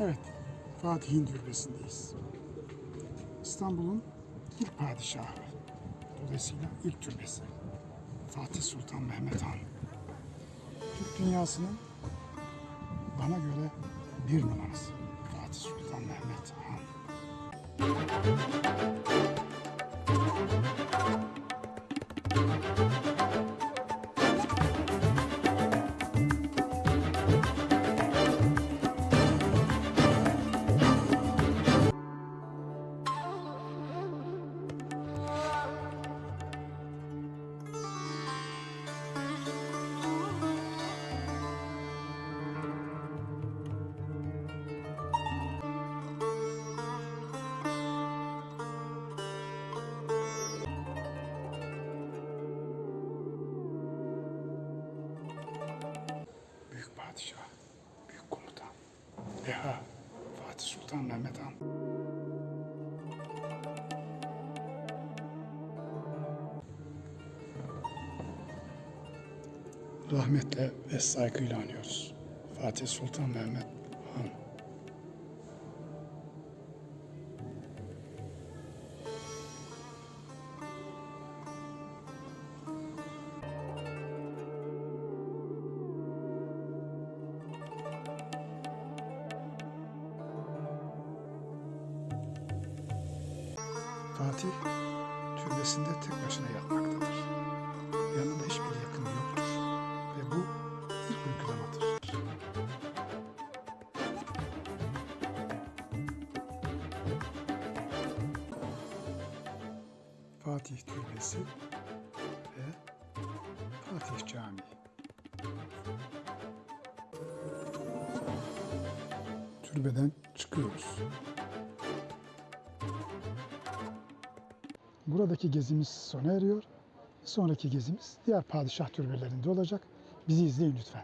Evet, Fatih'in türbesindeyiz. İstanbul'un ilk padişahı. Dolayısıyla ilk türbesi. Fatih Sultan Mehmet Han. Türk dünyasının bana göre bir numarası. Fatih Sultan Mehmet Han. Padişah, büyük komutan. Deha, Fatih Sultan Mehmet Han. Rahmetle ve saygıyla anıyoruz. Fatih Sultan Mehmet Han. Fatih türbesinde tek başına yatmaktadır. Yanında hiçbir yakını yoktur. Ve bu ilk uygulamadır. Fatih Türbesi ve Fatih Camii. Türbeden çıkıyoruz. Buradaki gezimiz sona eriyor. Sonraki gezimiz diğer padişah türbelerinde olacak. Bizi izleyin lütfen.